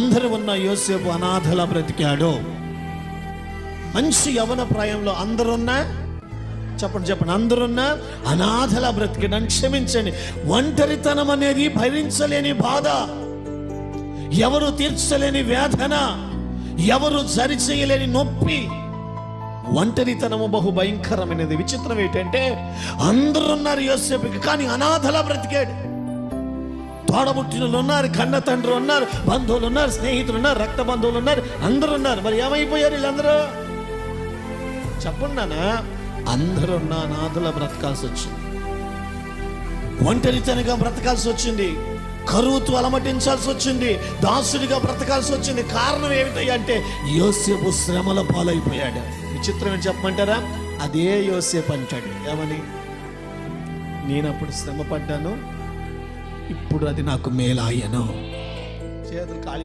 అందరు ఉన్న యోసేపు అనాథలా బ్రతికాడు. మంచి యవన ప్రాయంలో అందరున్నా చెప్పండి చెప్పండి అందరున్నా అనాథలా బ్రతికాడు. అని క్షమించండి. ఒంటరితనం అనేది భరించలేని బాధ. ఎవరు తీర్చలేని వేదన. ఎవరు సరిచేయలేని నొప్పి. ఒంటరితనము బహు భయంకరమైనది. విచిత్రం ఏంటంటే అందరున్నారు యోసేపుకి కానీ అనాథలా బ్రతికాడు. తోడబుట్టినలు ఉన్నారు కన్న తండ్రి ఉన్నారు బంధువులు ఉన్నారు స్నేహితులు ఉన్నారు రక్త బంధువులు ఉన్నారు అందరూ ఉన్నారు మరి ఏమైపోయారు వీళ్ళందరూ? చెప్పండి నాన్న. అందరూ ఉన్న నాదుల బ్రతకాల్సి వచ్చింది ఒంటరితనంగా బ్రతకాల్సి వచ్చింది కరువుతో అలమటించాల్సి వచ్చింది దాసుడిగా బ్రతకాల్సి వచ్చింది కారణం ఏమిటి అంటే యోసేపు శ్రమల పాలైపోయాడు. విచిత్రం చెప్పమంటారా? అదే యోసేపు అంటాడు. ఏమని? నేనప్పుడు శ్రమ పడ్డాను ఇప్పుడు అది నాకు మేలాయను. చేతులు కాలి